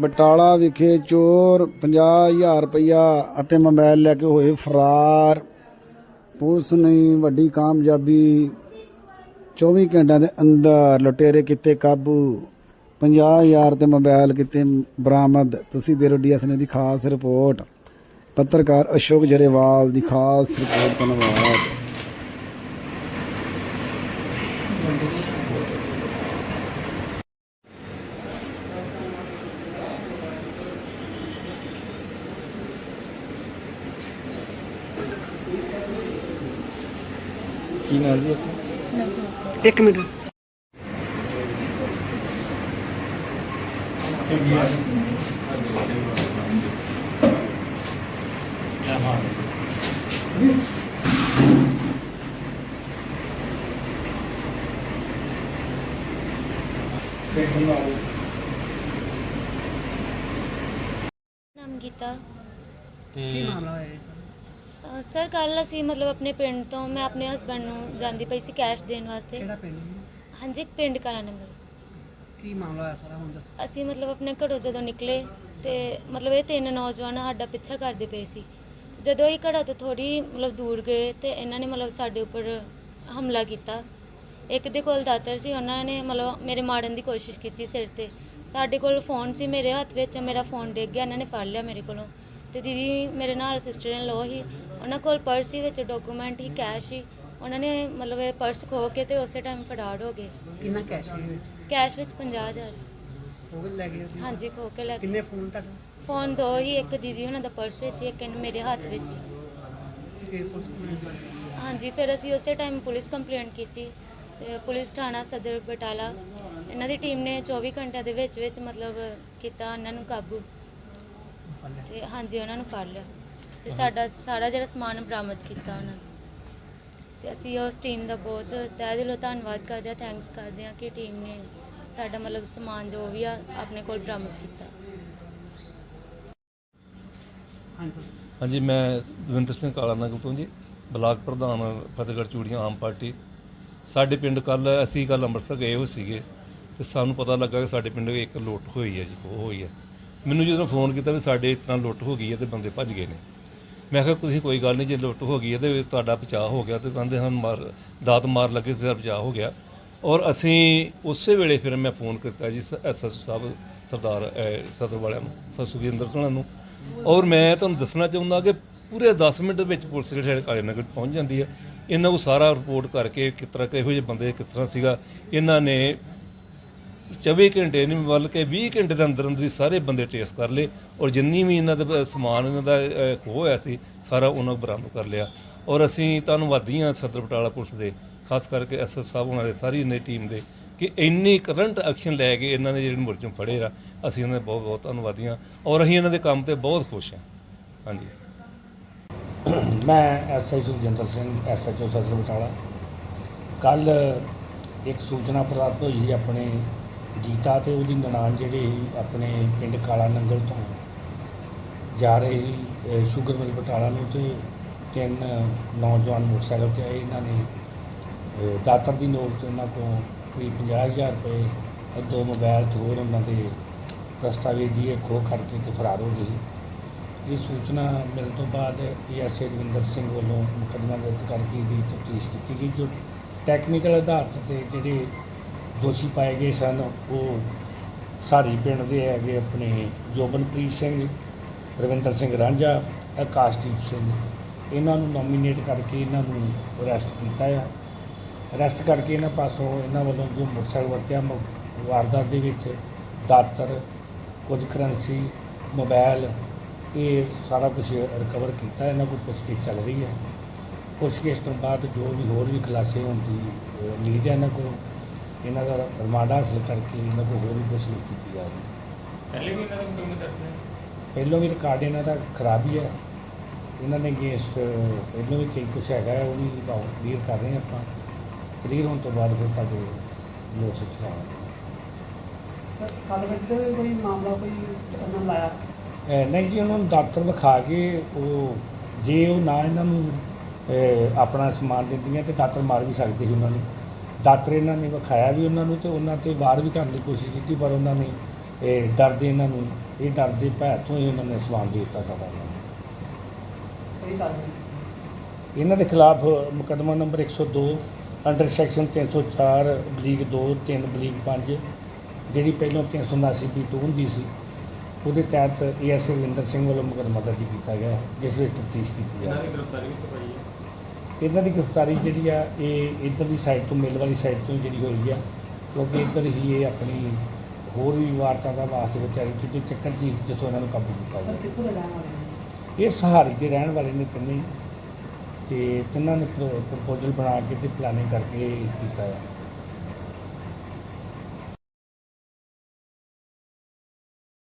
ਬਟਾਲਾ ਵਿਖੇ ਚੋਰ 50000 ਰੁਪਇਆ ਅਤੇ ਮੋਬਾਈਲ ਲੈ ਕੇ ਹੋਏ ਫਰਾਰ। ਪੁਲਿਸ ਨੇ ਵੱਡੀ ਕਾਮਯਾਬੀ 24 ਘੰਟਿਆਂ ਦੇ ਅੰਦਰ ਲੁਟੇਰੇ ਕੀਤੇ ਕਾਬੂ। 50000 ਤੇ ਮੋਬਾਈਲ ਕੀਤੇ ਬਰਾਮਦ। ਤੁਸੀਂ ਦੇ ਡੀਐਸ ਨੇ ਦੀ ਖਾਸ ਰਿਪੋਰਟ। ਪੱਤਰਕਾਰ ਅਸ਼ੋਕ ਜਰੇਵਾਲ ਦੀ ਖਾਸ ਰਿਪੋਰਟ, ਧੰਨਵਾਦ। ਕੀ ਨਾਮ ਜੀ ਆਪਣਾ? ਇੱਕ ਮਿੰਟ। ਨਾਮ ਗੀਤਾ। ਤੇ ਮਾਮਲਾ ਹੋਇਆ ਸਰ ਕੱਲ ਅਸੀਂ ਮਤਲਬ ਆਪਣੇ ਪਿੰਡ ਤੋਂ ਮੈਂ ਆਪਣੇ ਹਸਬੰਡ ਨੂੰ ਜਾਂਦੀ ਪਈ ਸੀ ਕੈਸ਼ ਦੇਣ ਵਾਸਤੇ। ਕਿਹੜਾ ਪਿੰਡ ਜੀ? ਹਾਂਜੀ ਪਿੰਡ ਕਾਲਾ ਨੰਗਲ। ਕੀ ਮਾਮਲਾ ਹੋਇਆ ਸਾਰਾ ਹੁਣ ਦੱਸੋ। ਅਸੀਂ ਮਤਲਬ ਆਪਣੇ ਘਰੋਂ ਜਦੋਂ ਨਿਕਲੇ ਤੇ ਮਤਲਬ ਇਹ ਤਿੰਨ ਨੌਜਵਾਨ ਸਾਡਾ ਪਿੱਛਾ ਕਰਦੇ ਪਏ ਸੀ। ਜਦੋਂ ਅਸੀਂ ਘਰਾਂ ਤੋਂ ਥੋੜੀ ਮਤਲਬ ਦੂਰ ਗਏ ਤੇ ਇਹਨਾਂ ਨੇ ਮਤਲਬ ਸਾਡੇ ਉੱਪਰ ਹਮਲਾ ਕੀਤਾ। ਇੱਕ ਦੇ ਕੋਲ ਦਾਤਰ ਸੀ ਉਹਨਾਂ ਨੇ ਮਤਲਬ ਮੇਰੇ ਮਾਰਨ ਦੀ ਕੋਸ਼ਿਸ਼ ਕੀਤੀ ਸਿਰ ਤੇ। ਸਾਡੇ ਕੋਲ ਫੋਨ ਸੀ ਮੇਰੇ ਹੱਥ ਵਿੱਚ ਮੇਰਾ ਫੋਨ ਡਿੱਗ ਗਿਆ ਇਹਨਾਂ ਨੇ ਫੜ ਲਿਆ ਮੇਰੇ ਕੋਲੋਂ। ਤੇ ਦੀਦੀ ਮੇਰੇ ਨਾਲ ਸਿਸਟਰ ਇਨ ਲੋ ਹੀ ਉਹਨਾਂ ਕੋਲ ਪਰਸ ਸੀ ਵਿੱਚ ਡਾਕੂਮੈਂਟ ਹੀ ਕੈਸ਼ ਸੀ। ਉਹਨਾਂ ਨੇ ਮਤਲਬ ਇਹ ਪਰਸ ਖੋ ਕੇ ਤੇ ਉਸੇ ਟਾਈਮ ਫੜਾੜ ਹੋ ਗਏ। ਕਿੰਨਾ ਕੈਸ਼ ਹੈ ਇਹਦੇ ਵਿੱਚ? ਕੈਸ਼ ਵਿੱਚ 50000 ਉਹ ਵੀ ਲੈ ਗਏ ਸੀ? ਹਾਂਜੀ ਖੋ ਕੇ ਲੈ ਕਿੰਨੇ ਗਏ ਫੋਨ ਤੱਕ ਫੋਨ ਦੋ ਹੀ ਇੱਕ ਦੀਦੀ ਉਹਨਾਂ ਦਾ ਪਰਸ ਵਿੱਚ ਇੱਕ ਇਹਨ ਮੇਰੇ ਹੱਥ ਵਿੱਚ ਹੀ। ਪੁਲਿਸ ਨੇ ਹਾਂਜੀ ਫਿਰ ਅਸੀਂ ਉਸੇ ਟਾਈਮ ਪੁਲਿਸ ਕੰਪਲੇਂਟ ਕੀਤੀ ਤੇ ਪੁਲਿਸ ਥਾਣਾ ਸਦਰ ਬਟਾਲਾ। ਇਹਨਾਂ ਦੀ ਟੀਮ ਨੇ 24 ਘੰਟਿਆਂ ਦੇ ਵਿੱਚ ਵਿੱਚ ਮਤਲਬ ਕੀਤਾ ਉਹਨਾਂ ਨੂੰ ਕਾਬੂ। ਫੜ ਲਿਆ। ਤੇ ਹਾਂਜੀ ਉਹਨਾਂ ਨੂੰ ਫੜ ਲਿਆ। ਤੇ ਸਾਡਾ ਸਾਰਾ ਜਿਹੜਾ ਸਮਾਨ ਬਰਾਮਦ ਕੀਤਾ ਉਹਨਾਂ ਨੇ। ਤੇ ਅਸੀਂ ਉਸ ਟੀਮ ਦਾ ਬਹੁਤ ਤਹਿ ਦਿਲੋਂ ਧੰਨਵਾਦ ਕਰਦੇ ਹਾਂ ਥੈਂਕਸ ਕਰਦੇ ਹਾਂ ਕਿ ਟੀਮ ਨੇ ਸਾਡਾ ਮਤਲਬ ਸਮਾਨ ਜੋ ਵੀ ਆ ਆਪਣੇ ਕੋਲ ਬਰਾਮਦ ਕੀਤਾ। ਹਾਂਜੀ। ਸਰ ਹਾਂਜੀ ਮੈਂ ਦਵਿੰਦਰ ਸਿੰਘ ਕਾਲਾ ਨਗਰ ਤੋਂ ਜੀ ਬਲਾਕ ਪ੍ਰਧਾਨ ਫਤਿਹਗੜ੍ਹ ਚੂੜੀਆਂ ਆਮ ਪਾਰਟੀ। ਸਾਡੇ ਪਿੰਡ ਕੱਲ ਅਸੀਂ ਕੱਲ ਅੰਮ੍ਰਿਤਸਰ ਗਏ ਹੋ ਸੀਗੇ ਤੇ ਸਾਨੂੰ ਪਤਾ ਲੱਗਾ ਕਿ ਸਾਡੇ ਪਿੰਡ ਇੱਕ ਲੁੱਟ ਹੋਈ ਹੈ ਜੀ ਉਹ ਹੋਈ ਹੈ। ਮੈਨੂੰ ਜਦੋਂ ਫੋਨ ਕੀਤਾ ਵੀ ਸਾਡੇ ਇਸ ਤਰ੍ਹਾਂ ਲੁੱਟ ਹੋ ਗਈ ਹੈ ਤੇ ਬੰਦੇ ਭੱਜ ਗਏ ਨੇ। ਮੈਂ ਕਿਹਾ, ਤੁਸੀਂ ਕੋਈ ਗੱਲ ਨਹੀਂ, ਜੇ ਲੁੱਟ ਹੋ ਗਈ ਹੈ ਤੇ ਤੁਹਾਡਾ ਬਚਾਅ ਹੋ ਗਿਆ। ਤੇ ਕਹਿੰਦੇ ਹਨ, ਮਾਰ, ਦਾਤ ਮਾਰ ਲੱਗੇ ਤੇ ਬਚਾਅ ਹੋ ਗਿਆ। ਔਰ ਅਸੀਂ ਉਸੇ ਵੇਲੇ ਫਿਰ ਮੈਂ ਫੋਨ ਕੀਤਾ ਜੀ ਐਸਐਸ ਸਾਹਿਬ, ਸਰਦਾਰ ਸਦਰ ਵਾਲਿਆਂ ਨੂੰ, ਸਰ ਸੁਖਿੰਦਰ ਸਿੰਘ ਨੂੰ। ਔਰ ਮੈਂ ਤੁਹਾਨੂੰ ਦੱਸਣਾ ਚਾਹੁੰਦਾ ਕਿ ਪੂਰੇ 10 ਮਿੰਟ ਵਿੱਚ ਪੁਲਿਸ ਜਿਹੜੇ ਕਾਲੇ ਨਗਰ ਪਹੁੰਚ ਜਾਂਦੀ ਹੈ। ਇਹਨਾਂ ਨੂੰ ਸਾਰਾ ਰਿਪੋਰਟ ਕਰਕੇ ਕਿਸ ਤਰ੍ਹਾਂ ਕਿਹੋ ਜਿਹੇ ਬੰਦੇ ਕਿਸ ਤਰ੍ਹਾਂ ਸੀਗਾ, ਇਹਨਾਂ ਨੇ 24 ਘੰਟੇ ਨਹੀਂ ਬਲਕਿ 20 ਘੰਟੇ ਦੇ ਅੰਦਰ ਅੰਦਰ ਹੀ ਸਾਰੇ ਬੰਦੇ ਟ੍ਰੇਸ ਕਰ ਲਏ ਔਰ ਜਿੰਨੀ ਵੀ ਇਹਨਾਂ ਦਾ ਸਮਾਨ ਇਹਨਾਂ ਦਾ ਖੋਹ ਹੋਇਆ ਸੀ, ਸਾਰਾ ਉਹਨਾਂ ਨੂੰ ਬਰਾਮਦ ਕਰ ਲਿਆ। ਔਰ ਅਸੀਂ ਧੰਨਵਾਦੀ ਹਾਂ ਸਦਰ ਬਟਾਲਾ ਪੁਲਿਸ ਦੇ, ਖਾਸ ਕਰਕੇ ਐਸਐਸ ਸਾਹਿਬ ਉਹਨਾਂ ਦੇ, ਸਾਰੀ ਇਹਨਾਂ ਟੀਮ ਦੇ, ਕਿ ਇੰਨੀ ਕਰੰਟ ਐਕਸ਼ਨ ਲੈ ਕੇ ਇਹਨਾਂ ਨੇ ਜਿਹੜੇ ਮੁਲਜ਼ਮ ਫੜੇ ਆ, ਅਸੀਂ ਇਹਨਾਂ ਦੇ ਬਹੁਤ ਬਹੁਤ ਧੰਨਵਾਦੀ ਹਾਂ ਔਰ ਅਸੀਂ ਇਹਨਾਂ ਦੇ ਕੰਮ ਤੇ ਬਹੁਤ ਖੁਸ਼ ਹਾਂ। ਹਾਂਜੀ। ਮੈਂ ਐਸਆਈ ਸੁਖਜਿੰਦਰ ਸਿੰਘ ਐਸਐਚਓ ਸਦਰ ਬਟਾਲਾ। ਕੱਲ ਇੱਕ ਸੂਚਨਾ ਪ੍ਰਾਪਤ ਹੋਈ ਆਪਣੇ ਗੀਤਾ ਤੇ ਉਹਦੀ ਨਨਾਣ ਜਿਹੜੇ ਸੀ ਆਪਣੇ ਪਿੰਡ ਕਾਲਾ ਨੰਗਲ ਤੋਂ ਜਾ ਰਹੇ ਸੀ ਸ਼ੂਗਰ ਮਿਲ ਬਟਾਲਾ ਨੂੰ ਤੇ ਤਿੰਨ ਨੌਜਵਾਨ ਮੋਟਰਸਾਈਕਲ ਤੇ ਆਏ। ਇਹਨਾਂ ਨੇ ਦਾਤਰ ਦੀ ਨੋਕ ਤੇ ਉਹਨਾਂ ਕੋਲ ਕਰੀਬ 50000 ਰੁਪਏ, ਔਰ ਦੋ ਮੋਬਾਈਲ ਤੇ ਹੋਰ ਉਹਨਾਂ ਦੇ ਦਸਤਾਵੇਜ਼ੀ ਇਹ ਖੋਹ ਕਰਕੇ ਤੇ ਫਰਾਰ ਹੋ ਗਏ ਸੀ। ਇਹ ਸੂਚਨਾ ਮਿਲਣ ਤੋਂ ਬਾਅਦ ਏਐਸਏ ਦਵਿੰਦਰ ਸਿੰਘ ਵੱਲੋਂ ਮੁਕੱਦਮਾ ਦਰਜ ਕਰਕੇ ਦੀ ਤਫਤੀਸ਼ ਕੀਤੀ ਗਈ, ਜੋ ਟੈਕਨੀਕਲ ਆਧਾਰ ਤੇ ਜਿਹੜੇ ਦੋਸ਼ੀ ਪਾਏ ਗਏ ਸਨ। ਉਹ ਸਾਰੀ ਪਿੰਡ ਦੇ ਹੈਗੇ ਆਪਣੇ ਜੋਬਨਪ੍ਰੀਤ ਸਿੰਘ, ਰਵਿੰਦਰ ਸਿੰਘ ਰਾਂਝਾ, ਆਕਾਸ਼ਦੀਪ ਸਿੰਘ। ਇਹਨਾਂ ਨੂੰ ਨੋਮੀਨੇਟ ਕਰਕੇ ਇਹਨਾਂ ਨੂੰ ਅਰੈਸਟ ਕੀਤਾ ਆ। ਅਰੈਸਟ ਕਰਕੇ ਇਹਨਾਂ ਪਾਸੋਂ ਇਹਨਾਂ ਵੱਲੋਂ ਜੋ ਮੋਟਰਸਾਈਕਲ ਵਰਤਿਆ, ਮ- ਵਾਰਦਾਤ ਦੇ ਵਿੱਚ ਦਾਤਰ, ਕੁਝ ਕਰੰਸੀ ਮੋਬਾਈਲ ਇਹ ਸਾਰਾ ਕੁਝ ਰਿਕਵਰ ਕੀਤਾ। ਇਹਨਾਂ ਕੋਲ ਪੁੱਛਗਿੱਛ ਚੱਲ ਰਹੀ ਹੈ ਪੁੱਛਗਿੱਛ ਤੋਂ ਬਾਅਦ ਜੋ ਵੀ ਹੋਰ ਵੀ ਖੁਲਾਸੇ ਹੋਣ ਦੀ ਉਮੀਦ ਹੈ ਇਹਨਾਂ ਕੋਲ। ਇਹਨਾਂ ਦਾ ਰਿਮਾਂਡ ਹਾਸਲ ਕਰਕੇ ਇਹਨਾਂ ਕੋਲ ਹੋਰ ਵੀ ਪੁੱਛਗਿੱਛ ਕੀਤੀ ਜਾਵੇਗੀ ਪਹਿਲੇ ਵੀ ਇਹਨਾਂ ਦਾ ਪਹਿਲੋਂ ਵੀ ਰਿਕਾਰਡ ਇਹਨਾਂ ਦਾ ਖਰਾਬ ਹੀ ਹੈ ਇਹਨਾਂ ਨੇ ਅਗੇਂਸਟ ਪਹਿਲੋਂ ਵੀ ਕਈ ਕੁਛ ਹੈਗਾ ਹੈ, ਉਹ ਵੀ ਕਲੀਅਰ ਕਰ ਰਹੇ ਹਾਂ ਆਪਾਂ। ਕਲੀਅਰ ਹੋਣ ਤੋਂ ਬਾਅਦ ਫਿਰ ਤੁਹਾਡੇ ਨੋਟਿਸ ਚਲਾਵਾਂਗੇ ਸਰ ਸਾਡੇ ਵਿੱਚ ਤਾਂ ਕੋਈ ਮਾਮਲਾ ਕੋਈ ਉਹਨਾਂ ਲਾਇਆ? ਅਹ ਨਹੀਂ ਜੀ ਉਹਨਾਂ ਨੂੰ ਡਾਕਟਰ ਵਿਖਾ ਕੇ ਉਹ ਜੇ ਉਹ ਨਾ ਇਹਨਾਂ ਨੂੰ ਅਹ ਆਪਣਾ ਸਮਾਨ ਦਿੰਦੀਆਂ ਤੇ ਦਾਤਰ ਮਾਰ ਵੀ ਸਕਦੇ ਸੀ ਉਹਨਾਂ ਨੂੰ। ਦਾਤਰ ਇਹਨਾਂ ਨੇ ਵਿਖਾਇਆ ਵੀ ਉਹਨਾਂ ਨੂੰ ਤੇ ਉਹਨਾਂ ਤੇ ਵਾਰ ਵੀ ਕਰਨ ਦੀ ਕੋਸ਼ਿਸ਼ ਕੀਤੀ ਪਰ ਉਹਨਾਂ ਨੇ ਇਹ ਡਰਦੇ ਇਹਨਾਂ ਨੂੰ ਇਹ ਡਰਦੇ ਭੈ ਤੋਂ ਹੀ ਇਹਨਾਂ ਨੇ ਸਮਾਨ ਦੇ ਦਿੱਤਾ ਸਾਡਾ ਇਹਨਾਂ ਨੂੰ। ਕੋਈ ਗੱਲ ਨਹੀਂ ਇਹਨਾਂ ਦੇ ਖਿਲਾਫ ਮੁਕੱਦਮਾ ਨੰਬਰ 102 ਅੰਡਰ ਸੈਕਸ਼ਨ 304 ਬਲੀਕ 2 3 ਬਲੀਕ 5 ਜਿਹੜੀ ਪਹਿਲਾਂ 379 ਬੀ 2 ਹੁੰਦੀ ਸੀ ਉਹਦੇ ਤਹਿਤ ਏਐਸਏ ਰਵਿੰਦਰ ਸਿੰਘ ਵੱਲੋਂ ਮੁਕੱਦਮਾ ਦਰਜ ਕੀਤਾ ਗਿਆ ਜਿਸ ਵਿੱਚ ਤਫਤੀਸ਼ ਕੀਤੀ ਜਾ ਰਹੀ ਹੈ। ਇਹਨਾਂ ਦੀ ਗ੍ਰਿਫਤਾਰੀ ਜਿਹੜੀ ਆ ਇਹ ਇੱਧਰਲੀ ਸਾਈਡ ਤੋਂ ਮਿਲ ਵਾਲੀ ਸਾਈਡ ਤੋਂ ਜਿਹੜੀ ਹੋਈ ਆ ਕਿਉਂਕਿ ਇੱਧਰ ਹੀ ਇਹ ਆਪਣੀ ਹੋਰ ਵੀ ਵਾਰਤਾਂ ਵਾਸਤੇ ਕੋਈ ਤਿਆਰੀ ਤੁੱਦੇ ਚੱਕਰ ਹੀ ਜਿੱਥੋਂ ਇਹਨਾਂ ਨੂੰ ਕਾਬੂ ਕੀਤਾ ਗਿਆ ਦੇ ਨੇ? ਇਹ ਸਹਾਰੀ ਦੇ ਰਹਿਣ ਵਾਲੇ ਨੇ ਤਿੰਨੇ ਤੇ ਤਿੰਨਾਂ ਨੇ ਪ੍ਰਪੋਜ਼ਲ ਬਣਾ ਕੇ ਤੇ ਪਲਾਨਿੰਗ ਕਰਕੇ ਕੀਤਾ ਹੈ